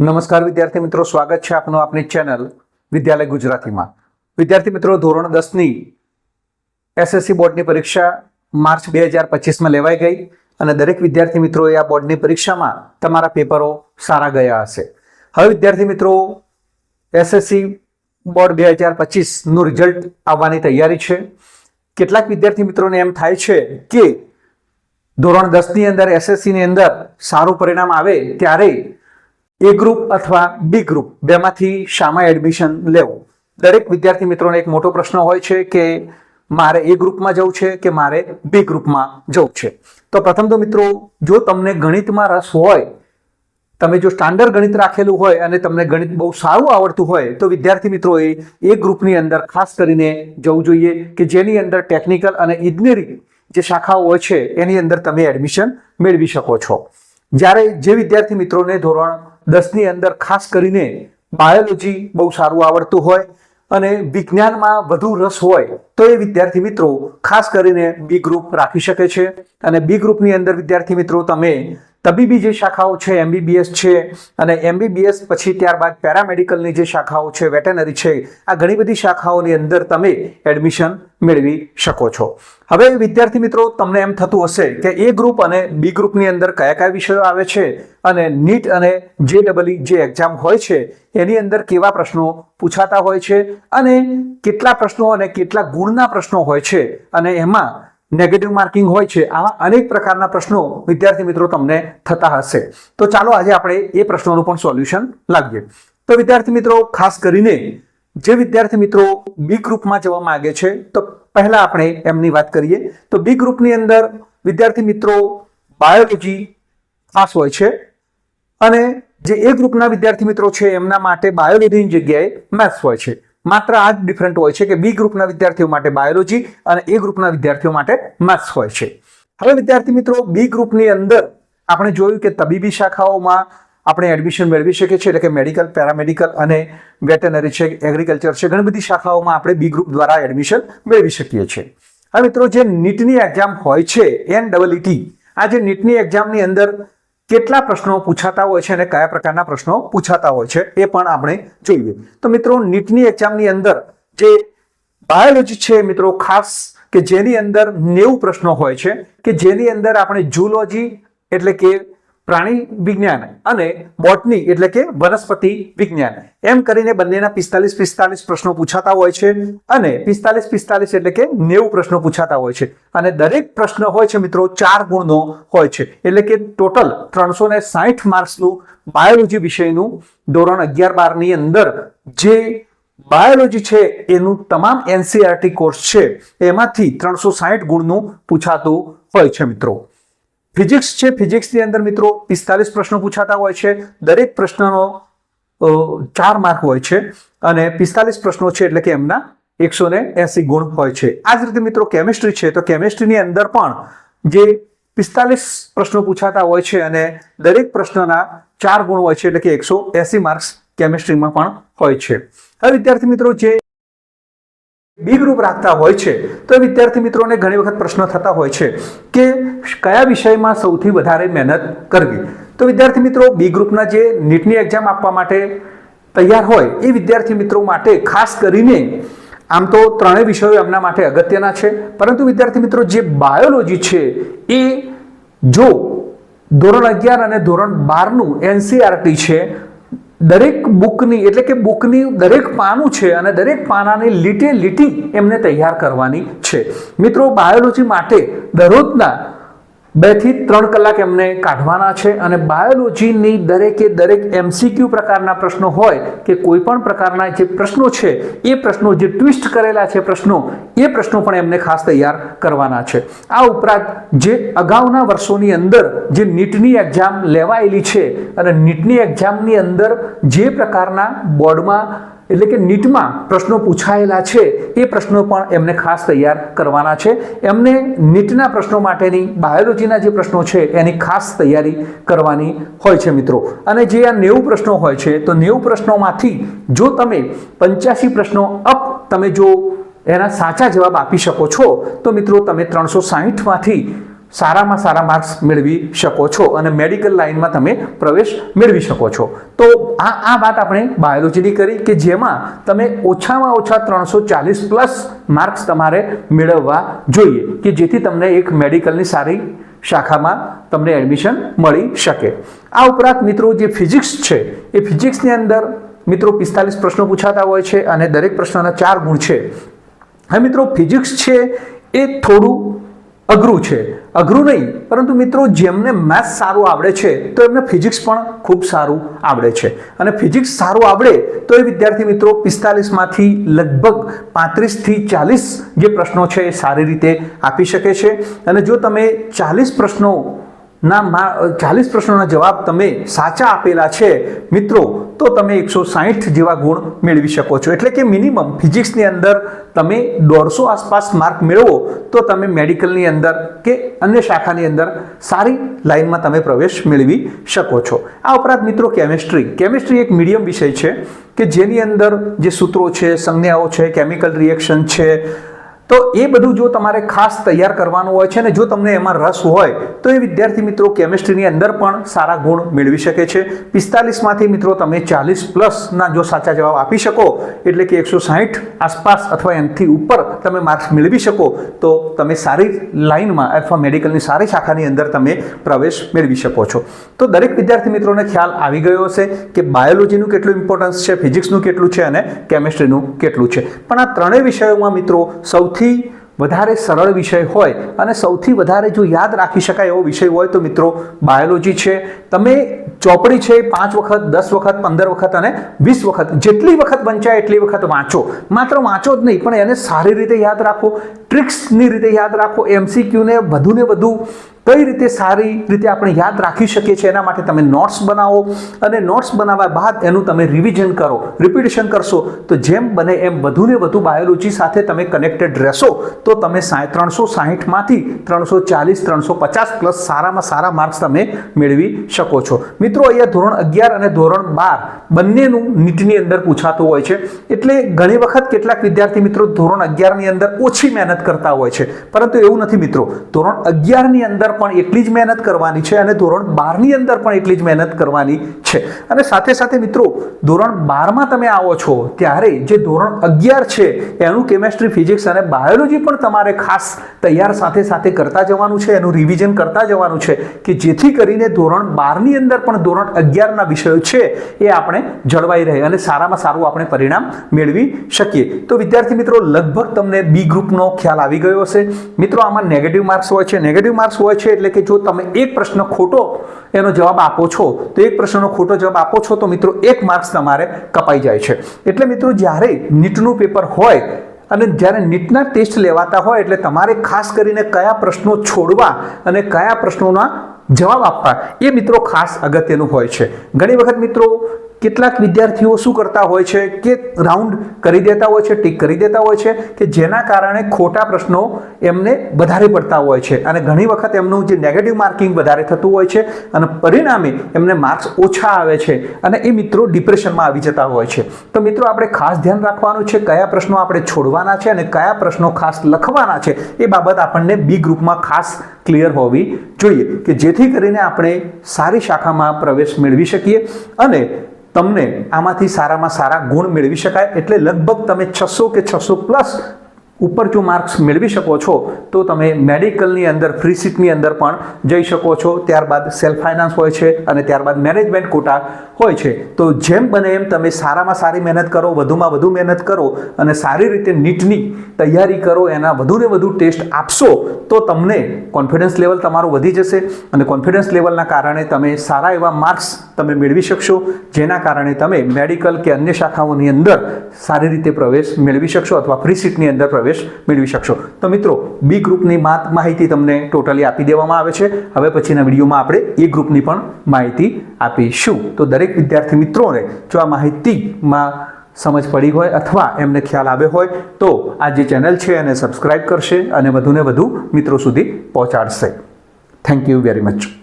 નમસ્કાર વિદ્યાર્થી મિત્રો, સ્વાગત છે આપનું આપની ચેનલ વિદ્યાલય ગુજરાતીમાં. વિદ્યાર્થી મિત્રો, ધોરણ દસની એસએસસી બોર્ડની પરીક્ષા માર્ચ બે હજાર પચીસમાં લેવાઈ ગઈ અને દરેક વિદ્યાર્થી મિત્રોએ આ બોર્ડની પરીક્ષામાં તમારા પેપરો સારા ગયા હશે. હવે વિદ્યાર્થી મિત્રો એસએસસી બોર્ડ બે હજાર પચીસનું રિઝલ્ટ આવવાની તૈયારી છે. કેટલાક વિદ્યાર્થી મિત્રોને એમ થાય છે કે ધોરણ દસની અંદર એસએસસીની અંદર સારું પરિણામ આવે ત્યારે એ ગ્રુપ અથવા બી ગ્રુપ બેમાંથી શામાં એડમિશન લેવું? દરેક વિદ્યાર્થી મિત્રોને એક મોટો પ્રશ્ન હોય છે કે મારે એ ગ્રુપમાં જવું છે કે મારે બી ગ્રુપમાં જવું છે? તો પ્રથમ તો મિત્રો, જો તમને ગણિતમાં રસ હોય, તમે જો સ્ટાન્ડર્ડ ગણિત રાખેલું હોય અને તમને ગણિત બહુ સારું આવડતું હોય, તો વિદ્યાર્થી મિત્રોએ એ ગ્રુપની અંદર ખાસ કરીને જવું જોઈએ કે જેની અંદર ટેકનિકલ અને ઇજનેરી જે શાખાઓ હોય છે, એની અંદર તમે એડમિશન મેળવી શકો છો. જ્યારે જે વિદ્યાર્થી મિત્રોને ધોરણ દસની અંદર ખાસ કરીને બાયોલોજી બહુ સારું આવડતું હોય અને વિજ્ઞાનમાં વધુ રસ હોય તો એ વિદ્યાર્થી મિત્રો ખાસ કરીને બી ગ્રુપ રાખી શકે છે. અને બી ગ્રુપની અંદર વિદ્યાર્થી મિત્રો તમે તબીબી જે શાખાઓ છે એમબીબીએસ છે અને એમબીબીએસ પછી ત્યારબાદ પેરામેડિકલની જે શાખાઓ છે, વેટેનરી છે, આ ઘણી બધી શાખાઓની અંદર તમે એડમિશન મેળવી શકો છો. હવે વિદ્યાર્થી મિત્રો, તમને એમ થતું હશે કે એ ગ્રુપ અને બી ગ્રુપની અંદર કયા કયા વિષયો આવે છે અને નીટ અને જે ડબલઈ જે એક્ઝામ હોય છે, એની અંદર કેવા પ્રશ્નો પૂછાતા હોય છે અને કેટલા પ્રશ્નો અને કેટલા ગુણના પ્રશ્નો હોય છે અને એમાં નેગેટિવ માર્કિંગ હોય છે, આવા અનેક પ્રકારના પ્રશ્નો વિદ્યાર્થી મિત્રો તમને થતા હશે. તો ચાલો આજે આપણે એ પ્રશ્નોનું પણ સોલ્યુશન લાવીએ. તો વિદ્યાર્થી મિત્રો, ખાસ કરીને જે વિદ્યાર્થી મિત્રો બી ગ્રુપમાં જવા માંગે છે, તો પહેલા આપણે એમની વાત કરીએ. તો બી ગ્રુપની અંદર વિદ્યાર્થી મિત્રો બાયોલોજી ખાસ હોય છે અને જે એ ગ્રુપના વિદ્યાર્થી મિત્રો છે, એમના માટે બાયોલોજીની જગ્યાએ મેથ્સ હોય છે. માત્ર આ જ ડિફરન્ટ હોય છે કે બી ગ્રુપના વિદ્યાર્થીઓ માટે બાયોલોજી અને એ ગ્રુપના વિદ્યાર્થીઓ માટે મેથ્સ હોય છે. હવે વિદ્યાર્થી મિત્રો બી ગ્રુપની અંદર આપણે જોયું કે તબીબી શાખાઓમાં આપણે એડમિશન મેળવી શકીએ છીએ, એટલે કે મેડિકલ પેરામેડિકલ અને વેટેનરી છે એગ્રીકલ્ચર છે, ઘણી બધી શાખાઓમાં આપણે બી ગ્રુપ દ્વારા એડમિશન મેળવી શકીએ છીએ. હવે મિત્રો, જે નીટની એક્ઝામ હોય છે એન ડબલ આ જે નીટની એક્ઝામની અંદર કેટલા પ્રશ્નો પૂછાતા હોય છે અને કયા પ્રકારના પ્રશ્નો પૂછાતા હોય છે એ પણ આપણે જોઈએ. તો મિત્રો, નીટની એક્ઝામની અંદર જે બાયોલોજી છે મિત્રો, ખાસ કે જેની અંદર નેવું પ્રશ્નો હોય છે, કે જેની અંદર આપણે જુલોજી એટલે કે પ્રાણી વિજ્ઞાન અને બોટની એટલે કે વનસ્પતિ વિજ્ઞાન. એમ કરીને બંનેના પિસ્તાલીસ પિસ્તાલીસ પ્રશ્નો પૂછાતા હોય છે અને પિસ્તાલીસ પિસ્તાલીસ એટલે કે નેવું પ્રશ્નો પૂછાતા હોય છે. અને દરેક પ્રશ્ન હોય છે મિત્રો ચાર ગુણનો હોય છે. એટલે કે ટોટલ ત્રણસો ને સાહીઠ માર્ક્સનું બાયોલોજી વિષયનું ધોરણ અગિયાર બારની અંદર જે બાયોલોજી છે એનું તમામ એનસીઆરટી કોર્સ છે, એમાંથી ત્રણસો સાહીઠ ગુણનું પૂછાતું હોય છે મિત્રો. ફિઝિક્સ છે, ફિઝિક્સની અંદર મિત્રો પિસ્તાલીસ પ્રશ્નો પૂછાતા હોય છે, દરેક પ્રશ્નનો ચાર માર્ક હોય છે અને પિસ્તાલીસ પ્રશ્નો છે એટલે કે એમના એકસો ને ગુણ હોય છે. આ જ રીતે મિત્રો કેમિસ્ટ્રી છે, તો કેમિસ્ટ્રીની અંદર પણ જે પિસ્તાલીસ પ્રશ્નો પૂછાતા હોય છે અને દરેક પ્રશ્નના ચાર ગુણ હોય છે એટલે કે એકસો એસી માર્ક્સ કેમિસ્ટ્રીમાં પણ હોય છે. હવે વિદ્યાર્થી મિત્રો જે બી ગ્રુપ રાખતા હોય છે, તો વિદ્યાર્થી મિત્રોને ઘણી વખત પ્રશ્ન થતા હોય છે કે કયા વિષયમાં સૌથી વધારે મહેનત કરવી? તો વિદ્યાર્થી મિત્રો, બી ગ્રુપના જે નીટની એક્ઝામ આપવા માટે તૈયાર હોય, એ વિદ્યાર્થી મિત્રો માટે ખાસ કરીને આમ તો ત્રણેય વિષયો એમના માટે અગત્યના છે. પરંતુ વિદ્યાર્થી મિત્રો, જે બાયોલોજી છે, એ જો ધોરણ અગિયાર અને ધોરણ બારનું એનસીઆરટી છે દરેક બુકની એટલે કે બુકની દરેક પાનું છે અને દરેક પાનાની લીટે લીટી એમને તૈયાર કરવાની છે. મિત્રો બાયોલોજી માટે દરરોજના બેથી ત્રણ કલાક એમને કાઢવાના છે અને બાયોલોજીની દરેકે દરેક એમસીક્યુ પ્રકારના પ્રશ્નો હોય કે કોઈ પણ પ્રકારના જે પ્રશ્નો છે, એ પ્રશ્નો જે ટ્વિસ્ટ કરેલા છે પ્રશ્નો, એ પ્રશ્નો પણ એમને ખાસ તૈયાર કરવાના છે. આ ઉપરાંત જે અગાઉના વર્ષોની અંદર જે નીટની એક્ઝામ લેવાયેલી છે અને નીટની એક્ઝામની અંદર જે પ્રકારના બોર્ડમાં એટલે કે નીટમાં પ્રશ્નો પૂછાયેલા છે, એ પ્રશ્નો પણ એમને ખાસ તૈયાર કરવાના છે. એમને નીટના પ્રશ્નો માટેની, બાયોલોજીના જે પ્રશ્નો છે, એની ખાસ તૈયારી કરવાની હોય છે મિત્રો. અને જે આ નેવું પ્રશ્નો હોય છે, તો નેવું પ્રશ્નોમાંથી જો તમે પંચ્યાસી પ્રશ્નો અપ તમે જો એના સાચા જવાબ આપી શકો છો, તો મિત્રો તમે ત્રણસો સાહીઠમાંથી સારામાં સારા માર્ક્સ મેળવી શકો છો અને મેડિકલ લાઇનમાં તમે પ્રવેશ મેળવી શકો છો. તો આ આ વાત આપણે બાયોલોજીની કરી કે જેમાં તમે ઓછામાં ઓછા ત્રણસો ચાલીસ પ્લસ માર્ક્સ તમારે મેળવવા જોઈએ કે જેથી તમને એક મેડિકલની સારી શાખામાં તમને એડમિશન મળી શકે. આ ઉપરાંત મિત્રો જે ફિઝિક્સ છે, એ ફિઝિક્સની અંદર મિત્રો પિસ્તાલીસ પ્રશ્નો પૂછાતા હોય છે અને દરેક પ્રશ્નના ચાર ગુણ છે. હવે મિત્રો ફિઝિક્સ છે એ થોડું અઘરું છે. અઘરું નહીં, પરંતુ મિત્રો જેમને મેથ્સ સારું આવડે છે, તો એમને ફિઝિક્સ પણ ખૂબ સારું આવડે છે. અને ફિઝિક્સ સારું આવડે તો એ વિદ્યાર્થી મિત્રો પિસ્તાલીસમાંથી લગભગ પાંત્રીસથી ચાલીસ જે પ્રશ્નો છે એ સારી રીતે આપી શકે છે. અને જો તમે ચાલીસ પ્રશ્નો ના ચાલીસ પ્રશ્નોના જવાબ તમે સાચા આપેલા છે, મિત્રો, તો તમે એકસો સાહીઠ જેવા ગુણ મેળવી શકો છો. એટલે કે મિનિમમ ફિઝિક્સની અંદર તમે દોઢસો આસપાસ માર્ક મેળવો, તો તમે મેડિકલની અંદર કે અન્ય શાખાની અંદર સારી લાઇનમાં તમે પ્રવેશ મેળવી શકો છો. આ ઉપરાંત, મિત્રો, કેમિસ્ટ્રી. કેમિસ્ટ્રી એક મીડિયમ વિષય છે કે જેની અંદર જે સૂત્રો છે, સંજ્ઞાઓ છે, કેમિકલ રિએક્શન છે તો એ બધું જો તમારે ખાસ તૈયાર કરવાનું હોય છે ને જો તમને એમાં રસ હોય, તો એ વિદ્યાર્થી મિત્રો કેમિસ્ટ્રીની અંદર પણ સારા ગુણ મેળવી શકે છે. પિસ્તાલીસમાંથી મિત્રો તમે ચાલીસ પ્લસના જો સાચા જવાબ આપી શકો, એટલે કે એકસો સાહીઠ આસપાસ અથવા એનાથી ઉપર તમે માર્ક્સ મેળવી શકો, તો તમે સારી લાઇનમાં અથવા મેડિકલની સારી શાખાની અંદર તમે પ્રવેશ મેળવી શકો છો. તો દરેક વિદ્યાર્થી મિત્રોને ખ્યાલ આવી ગયો હશે કે બાયોલોજીનું કેટલું ઇમ્પોર્ટન્સ છે, ફિઝિક્સનું કેટલું છે અને કેમિસ્ટ્રીનું કેટલું છે. પણ આ ત્રણેય વિષયોમાં મિત્રો સૌથી સૌથી વધારે સરળ વિષય હોય અને સૌથી વધારે જો યાદ રાખી શકાય એવો વિષય હોય તો મિત્રો બાયોલોજી છે. તમે ચોપડી છે પાંચ વખત, દસ વખત, પંદર વખત અને વીસ વખત, જેટલી વખત વંચાય એટલી વખત વાંચો. માત્ર વાંચો જ નહીં, પણ એને સારી રીતે યાદ રાખો ટ્રિક્સની રીતે યાદ રાખો એમસીક્યુને વધુને વધુ કઈ રીતે સારી રીતે આપણે યાદ રાખી શકીએ છીએ એના માટે તમે નોટ્સ બનાવો અને નોટ્સ બનાવ્યા બાદ એનું તમે રિવિઝન કરો રિપીટેશન કરશો, તો જેમ બને એમ વધુને વધુ બાયોલોજી સાથે તમે કનેક્ટેડ રહેશો, તો તમે ત્રણસો સાહીઠમાંથી ત્રણસો ચાલીસ, ત્રણસો પચાસ પ્લસ સારામાં સારા માર્ક્સ તમે મેળવી શકો છો. મિત્રો, અહીંયા ધોરણ અગિયાર અને ધોરણ બાર બંનેનું નીટની અંદર પૂછાતું હોય છે. એટલે ઘણી વખત કેટલાક વિદ્યાર્થી મિત્રો ધોરણ અગિયારની અંદર ઓછી મહેનત કરતા હોય છે. પરંતુ એવું નથી મિત્રો, ધોરણ અગિયારની અંદર પણ એટલી જ મહેનત કરવાની છે અને ધોરણ બારની અંદર પણ એટલી જ મહેનત કરવાની છે. અને સાથે સાથે મિત્રો, ધોરણ બારમાં તમે આવો છો, ત્યારે જે ધોરણ અગિયાર છે, એનું કેમેસ્ટ્રી ફિઝિક્સ અને બાયોલોજી પણ તમારે ખાસ તૈયાર સાથે સાથે કરતા જવાનું છે, એનું રિવિઝન કરતા જવાનું છે કે જેથી કરીને ધોરણ બારની અંદર પણ ધોરણ અગિયારના વિષયો છે એ આપણે જળવાઈ રહે અને સારામાં સારું આપણે પરિણામ મેળવી શકીએ. તો વિદ્યાર્થી મિત્રો, લગભગ તમને બી ગ્રુપનો ખ્યાલ આવી ગયો હશે. મિત્રો, આમાં નેગેટિવ માર્ક્સ હોય છે. નેગેટિવ માર્ક્સ હોય છે એટલે કે જો તમે એક પ્રશ્ન ખોટો એનો જવાબ આપો છો, તો એક પ્રશ્નનો ખોટો જવાબ આપો છો, તો મિત્રો એક માર્ક્સ તમારે કપાઈ જાય છે. એટલે મિત્રો જ્યારે નીટનું પેપર હોય અને જ્યારે નીટના ટેસ્ટ લેવાતા હોય, એટલે તમારે ખાસ કરીને કયા પ્રશ્નો છોડવા અને કયા પ્રશ્નોના જવાબ આપવા, એ મિત્રો ખાસ અગત્યનું હોય છે. ઘણી વખત મિત્રો કેટલાક વિદ્યાર્થીઓ શું કરતા હોય છે કે રાઉન્ડ કરી દેતા હોય છે, ટીક કરી દેતા હોય છે, કે જેના કારણે ખોટા પ્રશ્નો એમને વધારે પડતા હોય છે. અને ઘણી વખત એમનું જે નેગેટિવ માર્કિંગ વધારે થતું હોય છે અને પરિણામે એમને માર્ક્સ ઓછા આવે છે અને એ મિત્રો ડિપ્રેશનમાં આવી જતા હોય છે. તો મિત્રો, આપણે ખાસ ધ્યાન રાખવાનું છે કયા પ્રશ્નો આપણે છોડવાના છે અને કયા પ્રશ્નો ખાસ લખવાના છે એ બાબત આપણને બી ગ્રુપમાં ખાસ ક્લિયર હોવી જોઈએ. કે જેથી કરીને આપણે સારી શાખામાં પ્રવેશ મેળવી શકીએ અને તમને આમાંથી સારામાં સારા ગુણ મેળવી શકાય એટલે લગભગ તમે છસો કે છસો પ્લસ ઉપર જો માર્ક્સ મેળવી શકો છો, તો તમે મેડિકલની અંદર, ફ્રી સીટની અંદર પણ જઈ શકો છો. ત્યારબાદ સેલ્ફ ફાઇનાન્સ હોય છે અને ત્યારબાદ મેનેજમેન્ટ કોટા હોય છે, તો જેમ બને એમ તમે સારામાં સારી મહેનત કરો, વધુમાં વધુ મહેનત કરો અને સારી રીતે નીટની તૈયારી કરો, એના વધુને વધુ ટેસ્ટ આપશો, તો તમને કોન્ફિડન્સ લેવલ તમારું વધી જશે અને કોન્ફિડન્સ લેવલના કારણે તમે સારા એવા માર્ક્સ તમે મેળવી શકશો, જેના કારણે તમે મેડિકલ કે અન્ય શાખાઓની અંદર સારી રીતે પ્રવેશ મેળવી શકશો અથવા ફ્રી સીટની અંદર પ્રવેશ મેળવી શકશો. તો મિત્રો બી ગ્રુપની માહિતી તમને ટોટલી આપી દેવામાં આવે છે. હવે પછીના વિડીયોમાં આપણે એ ગ્રુપની પણ માહિતી આપીશું. તો દરેક વિદ્યાર્થી મિત્રોને જો આ માહિતીમાં સમજ પડી હોય અથવા એમને ખ્યાલ આવ્યો હોય, તો આ જે ચેનલ છે એને સબસ્ક્રાઇબ કરશે અને વધુને વધુ મિત્રો સુધી પહોંચાડશે. Thank you very much